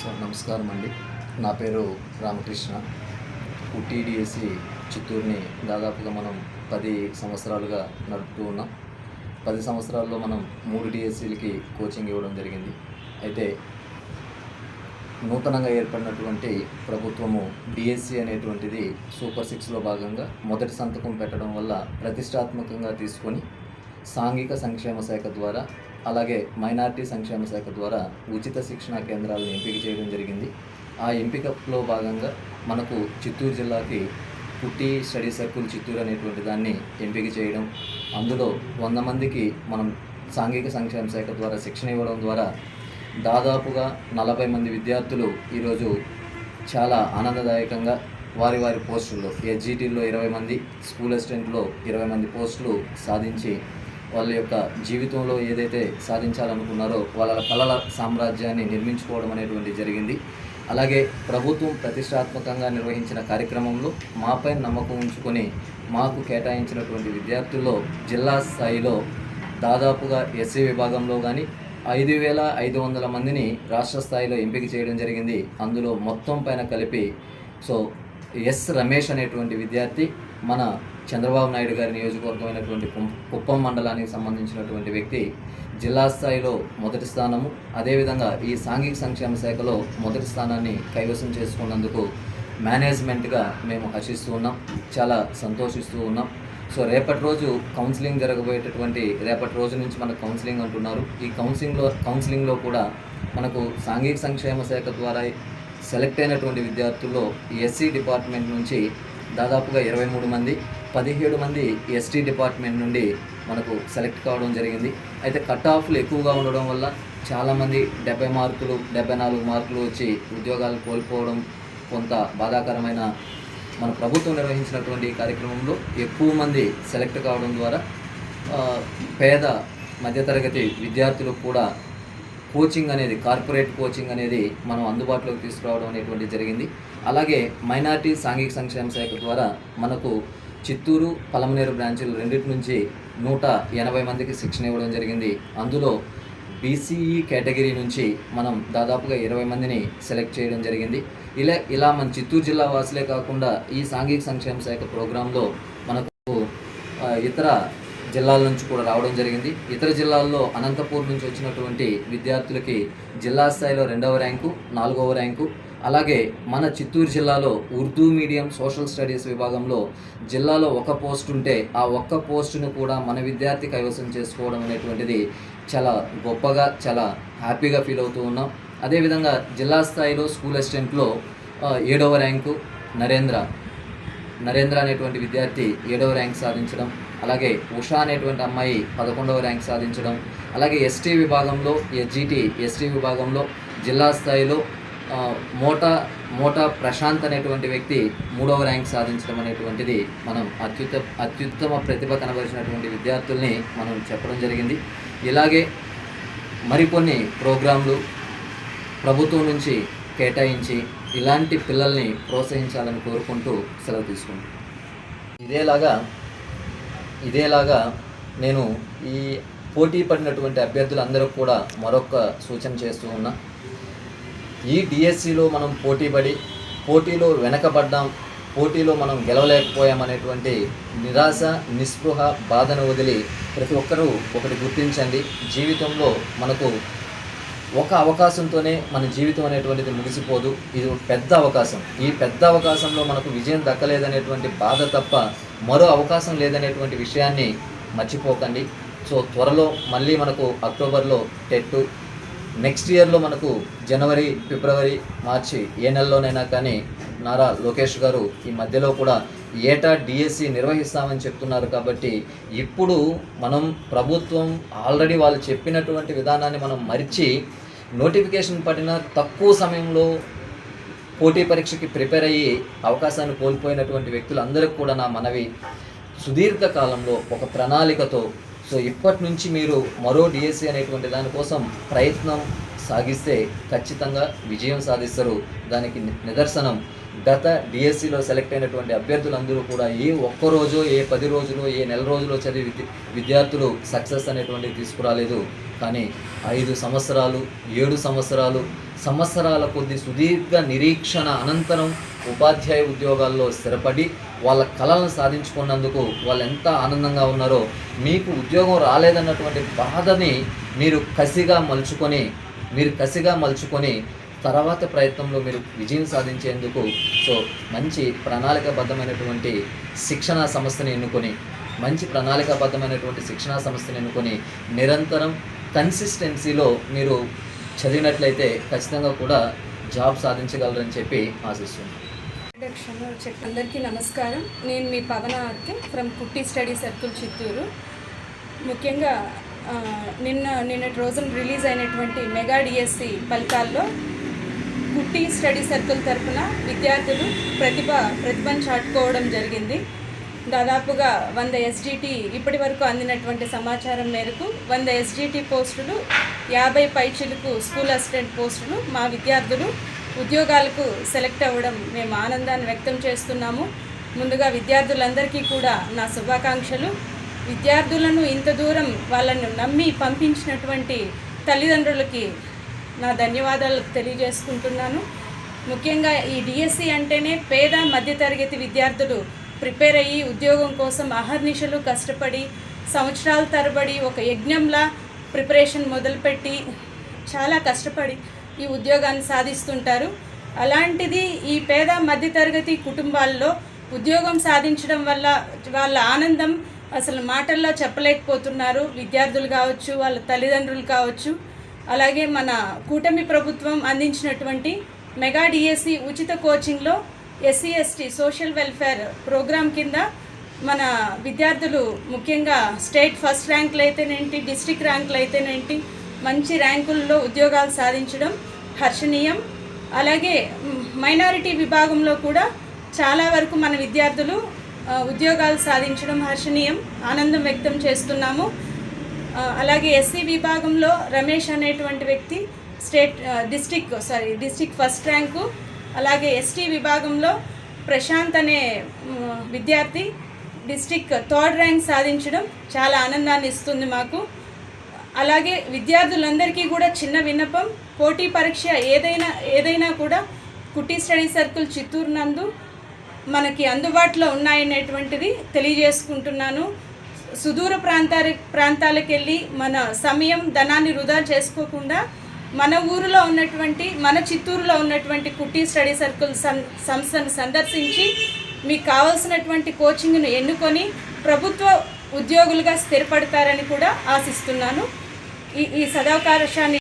Sir నమస్కారం అండి. నా పేరు రామకృష్ణ. టీడీఎస్సి చిత్తూరుని దాదాపుగా మనం పది సంవత్సరాలుగా నడుపుతూ ఉన్నాం. పది సంవత్సరాల్లో మనం మూడు డిఎస్సీలకి కోచింగ్ ఇవ్వడం జరిగింది. అయితే నూతనంగా ఏర్పడినటువంటి ప్రభుత్వము డిఎస్సి అనేటువంటిది సూపర్ సిక్స్లో భాగంగా మొదటి సంతకం పెట్టడం వల్ల ప్రతిష్టాత్మకంగా తీసుకొని సాంఘిక సంక్షేమ శాఖ ద్వారా అలాగే మైనార్టీ సంక్షేమ శాఖ ద్వారా ఉచిత శిక్షణా కేంద్రాలను ఎంపిక చేయడం జరిగింది. ఆ ఎంపికలో భాగంగా మనకు చిత్తూరు జిల్లాకి పుట్టి స్టడీ సర్కిల్ చిత్తూరు అనేటువంటి దాన్ని ఎంపిక చేయడం అందులో వంద మందికి మనం సాంఘిక సంక్షేమ శాఖ ద్వారా శిక్షణ ఇవ్వడం ద్వారా దాదాపుగా నలభై మంది విద్యార్థులు ఈరోజు చాలా ఆనందదాయకంగా వారి వారి పోస్టుల్లో ఎస్జిటీల్లో ఇరవై మంది స్కూల్ అసిస్టెంట్లో ఇరవై మంది పోస్టులు సాధించి వాళ్ళ యొక్క జీవితంలో ఏదైతే సాధించాలనుకున్నారో వాళ్ళ కళల సామ్రాజ్యాన్ని నిర్మించుకోవడం అనేటువంటి జరిగింది. అలాగే ప్రభుత్వం ప్రతిష్టాత్మకంగా నిర్వహించిన కార్యక్రమంలో మాపై నమ్మకం ఉంచుకొని మాకు కేటాయించినటువంటి విద్యార్థుల్లో జిల్లా స్థాయిలో దాదాపుగా ఎస్సీ విభాగంలో కానీ ఐదు వేల ఐదు వందల మందిని రాష్ట్ర స్థాయిలో ఎంపిక చేయడం జరిగింది. అందులో మొత్తం పైన కలిపి సో ఎస్ రమేష్ అనేటువంటి విద్యార్థి మన చంద్రబాబు నాయుడు గారి నియోజకవర్గమైనటువంటి కుప్పం మండలానికి సంబంధించినటువంటి వ్యక్తి జిల్లా స్థాయిలో మొదటి స్థానము. అదేవిధంగా ఈ సాంఘిక సంక్షేమ శాఖలో మొదటి స్థానాన్ని కైవసం చేసుకున్నందుకు మేనేజ్మెంట్గా మేము హర్షిస్తూ ఉన్నాం. చాలా సంతోషిస్తూ ఉన్నాం. సో రేపటి రోజు కౌన్సిలింగ్ జరగబోయేటటువంటి రేపటి రోజు నుంచి మనకు కౌన్సిలింగ్ అంటున్నారు. ఈ కౌన్సిలింగ్లో కౌన్సిలింగ్లో కూడా మనకు సాంఘిక సంక్షేమ శాఖ ద్వారా సెలెక్ట్ అయినటువంటి విద్యార్థుల్లో ఎస్సీ డిపార్ట్మెంట్ నుంచి దాదాపుగా ఇరవై మూడు మంది పదిహేడు మంది ఎస్టీ డిపార్ట్మెంట్ నుండి మనకు సెలెక్ట్ కావడం జరిగింది. అయితే కట్ ఆఫ్లు ఎక్కువగా ఉండడం వల్ల చాలామంది డెబ్బై మార్కులు డెబ్బై నాలుగు మార్కులు వచ్చి ఉద్యోగాలు కోల్పోవడం కొంత బాధాకరమైన మన ప్రభుత్వం నిర్వహించినటువంటి కార్యక్రమంలో ఎక్కువ మంది సెలెక్ట్ కావడం ద్వారా పేద మధ్యతరగతి విద్యార్థులకు కూడా కోచింగ్ అనేది కార్పొరేట్ కోచింగ్ అనేది మనం అందుబాటులోకి తీసుకురావడం అనేటువంటి జరిగింది. అలాగే మైనార్టీ సాంఘిక సంక్షేమ శాఖ ద్వారా మనకు చిత్తూరు పలమనేరు బ్రాంచీలు రెండింటి నుంచి నూట ఎనభై మందికి శిక్షణ ఇవ్వడం జరిగింది. అందులో బీసీఈ కేటగిరీ నుంచి మనం దాదాపుగా ఇరవై మందిని సెలెక్ట్ చేయడం జరిగింది. ఇలా ఇలా మన చిత్తూరు జిల్లా వాసులే కాకుండా ఈ సాంఘిక సంక్షేమ శాఖ ప్రోగ్రాంలో మనకు ఇతర జిల్లాల నుంచి కూడా రావడం జరిగింది. ఇతర జిల్లాల్లో అనంతపూర్ నుంచి వచ్చినటువంటి విద్యార్థులకి జిల్లా స్థాయిలో రెండవ ర్యాంకు నాలుగవ ర్యాంకు అలాగే మన చిత్తూరు జిల్లాలో ఉర్దూ మీడియం సోషల్ స్టడీస్ విభాగంలో జిల్లాలో ఒక పోస్ట్ ఉంటే ఆ ఒక్క పోస్టును కూడా మన విద్యార్థి కైవసం చేసుకోవడం అనేటువంటిది చాలా గొప్పగా చాలా హ్యాపీగా ఫీల్ అవుతూ ఉన్నాం. అదేవిధంగా జిల్లా స్థాయిలో స్కూల్ అసిస్టెంట్లో ఏడవ ర్యాంకు నరేంద్ర. నరేంద్ర అనేటువంటి విద్యార్థి ఏడవ ర్యాంక్ సాధించడం అలాగే ఉషా అనేటువంటి అమ్మాయి పదకొండవ ర్యాంక్ సాధించడం అలాగే ఎస్టీ విభాగంలో ఎస్జిటి ఎస్టీ విభాగంలో జిల్లా స్థాయిలో మోటా మోటా ప్రశాంత్ అనేటువంటి వ్యక్తి మూడవ ర్యాంక్ సాధించడం అనేటువంటిది మనం అత్యుత్త అత్యుత్తమ ప్రతిభ కనబరిచినటువంటి విద్యార్థుల్ని మనం చెప్పడం జరిగింది. ఇలాగే మరికొన్ని ప్రోగ్రాంలు ప్రభుత్వం నుంచి కేటాయించి ఇలాంటి పిల్లల్ని ప్రోత్సహించాలని కోరుకుంటూ సెలవు తీసుకుంటాం ఇదేలాగా ఇదేలాగా నేను ఈ పోటీ పడినటువంటి అభ్యర్థులందరూ కూడా మరొక సూచన చేస్తూ ఉన్నా. ఈ డిఎస్సిలో మనం పోటీపడి పోటీలో వెనకబడ్డాం పోటీలో మనం గెలవలేకపోయాం అనేటువంటి నిరాశ నిస్పృహ బాధను వదిలి ప్రతి ఒక్కరూ ఒకటి గుర్తించండి. జీవితంలో మనకు ఒక అవకాశంతోనే మన జీవితం అనేటువంటిది ముగిసిపోదు. ఇది పెద్ద అవకాశం. ఈ పెద్ద అవకాశంలో మనకు విజయం దక్కలేదనేటువంటి బాధ తప్ప మరో అవకాశం లేదనేటువంటి విషయాన్ని మర్చిపోకండి. సో త్వరలో మళ్ళీ మనకు అక్టోబర్లో టెట్ నెక్స్ట్ ఇయర్లో మనకు జనవరి ఫిబ్రవరి మార్చి ఏ నెలలోనైనా కానీ నారా లోకేష్ గారు ఈ మధ్యలో కూడా ఏటా డిఎస్సి నిర్వహిస్తామని చెప్తున్నారు కాబట్టి ఇప్పుడు మనం ప్రభుత్వం ఆల్రెడీ వాళ్ళు చెప్పినటువంటి విధానాన్ని మనం మరిచి నోటిఫికేషన్ పడిన తక్కువ సమయంలో పోటీ పరీక్షకి ప్రిపేర్ అయ్యి అవకాశాన్ని కోల్పోయినటువంటి వ్యక్తులందరికీ కూడా నా మనవి. సుదీర్ఘ కాలంలో ఒక ప్రణాళికతో సో ఇప్పటి నుంచి మీరు మరో డిఎస్సి అనేటువంటి దానికోసం ప్రయత్నం సాగిస్తే ఖచ్చితంగా విజయం సాధిస్తారు. దానికి నిదర్శనం గత డిఎస్సిలో సెలెక్ట్ అయినటువంటి అభ్యర్థులందరూ కూడా ఏ ఒక్క రోజు ఏ పది రోజులు ఏ నెల రోజులో చదివి విద్యార్థులు సక్సెస్ అనేటువంటిది తీసుకురాలేదు. కానీ ఐదు సంవత్సరాలు ఏడు సంవత్సరాలు సంవత్సరాల కొద్ది సుదీర్ఘ నిరీక్షణ అనంతరం ఉపాధ్యాయ ఉద్యోగాల్లో స్థిరపడి వాళ్ళ కళలను సాధించుకున్నందుకు వాళ్ళు ఎంత ఆనందంగా ఉన్నారో మీకు ఉద్యోగం రాలేదన్నటువంటి బాధని మీరు కసిగా మలుచుకొని మీరు కసిగా మలుచుకొని తర్వాత ప్రయత్నంలో మీరు విజయం సాధించేందుకు సో మంచి ప్రణాళికాబద్ధమైనటువంటి శిక్షణా సంస్థని ఎన్నుకొని మంచి ప్రణాళికాబద్ధమైనటువంటి శిక్షణా సంస్థని ఎన్నుకొని నిరంతరం కన్సిస్టెన్సీలో మీరు చదివినట్లయితే ఖచ్చితంగా కూడా జాబ్ సాధించగలరని చెప్పి ఆశిస్తున్నాను అందరికీ నమస్కారం. నేను మీ Pavana RK from Kutti study circle Chittoor. ముఖ్యంగా నిన్న నిన్నటి రోజున రిలీజ్ అయినటువంటి మెగా డిఎస్సి ఫలితాల్లో కుట్టి స్టడీ సర్కిల్ తరఫున విద్యార్థులు ప్రతిభ ప్రతిభను చాటుకోవడం జరిగింది. దాదాపుగా వంద ఎస్జిటి ఇప్పటి వరకు అందినటువంటి సమాచారం మేరకు వంద ఎస్జిటి పోస్టులు యాభై పైచిలకు స్కూల్ అసిస్టెంట్ పోస్టులు మా విద్యార్థులు ఉద్యోగాలకు సెలెక్ట్ అవ్వడం మేము ఆనందాన్ని వ్యక్తం చేస్తున్నాము. ముందుగా విద్యార్థులందరికీ కూడా నా శుభాకాంక్షలు. విద్యార్థులను ఇంత దూరం వాళ్ళను నమ్మి పంపించినటువంటి తల్లిదండ్రులకి నా ధన్యవాదాలు తెలియజేసుకుంటున్నాను. ముఖ్యంగా ఈ డిఎస్సి అంటేనే పేద మధ్యతరగతి విద్యార్థులు ప్రిపేర్ అయ్యి ఉద్యోగం కోసం అహర్నిశలు కష్టపడి సంవత్సరాల తరబడి ఒక యజ్ఞంలా ప్రిపరేషన్ మొదలుపెట్టి చాలా కష్టపడి ఈ ఉద్యోగాన్ని సాధిస్తుంటారు. అలాంటిది ఈ పేద మధ్యతరగతి కుటుంబాల్లో ఉద్యోగం సాధించడం వల్ల వాళ్ళ ఆనందం అసలు మాటల్లో చెప్పలేకపోతున్నారు. విద్యార్థులు కావచ్చు వాళ్ళ తల్లిదండ్రులు కావచ్చు. అలాగే మన కూటమి ప్రభుత్వం అందించినటువంటి మెగా డిఎస్సి ఉచిత కోచింగ్లో SC ST social welfare programme కింద మన విద్యార్థులు ముఖ్యంగా స్టేట్ ఫస్ట్ ర్యాంకులు అయితేనేంటి డిస్టిక్ ర్యాంకులు అయితేనేంటి మంచి ర్యాంకుల్లో ఉద్యోగాలు సాధించడం హర్షణీయం. అలాగే మైనారిటీ విభాగంలో కూడా చాలా వరకు మన విద్యార్థులు ఉద్యోగాలు సాధించడం హర్షణీయం. ఆనందం వ్యక్తం చేస్తున్నాము. అలాగే ఎస్సీ విభాగంలో రమేష్ అనేటువంటి వ్యక్తి state district sorry district first rank అలాగే ఎస్టీ విభాగంలో ప్రశాంత్ అనే విద్యార్థి డిస్టిక్ థర్డ్ ర్యాంక్ సాధించడం చాలా ఆనందాన్ని ఇస్తుంది మాకు. అలాగే విద్యార్థులందరికీ కూడా చిన్న విన్నపం పోటీ పరీక్ష ఏదైనా ఏదైనా కూడా కుటీ స్టడీ సర్కిల్ చిత్తూరు నందు మనకి అందుబాటులో ఉన్నాయనేటువంటిది తెలియజేసుకుంటున్నాను. సుదూర ప్రాంతాల ప్రాంతాలకు వెళ్ళి మన సమయం ధనాన్ని వృధా చేసుకోకుండా మన ఊరిలో ఉన్నటువంటి మన చిత్తూరులో ఉన్నటువంటి కుట్టి స్టడీ సర్కిల్ సం సంస్థను సందర్శించి మీకు కావాల్సినటువంటి కోచింగ్ను ఎన్నుకొని ప్రభుత్వ ఉద్యోగులుగా స్థిరపడతారని కూడా ఆశిస్తున్నాను. ఈ ఈ సదావకాశాన్ని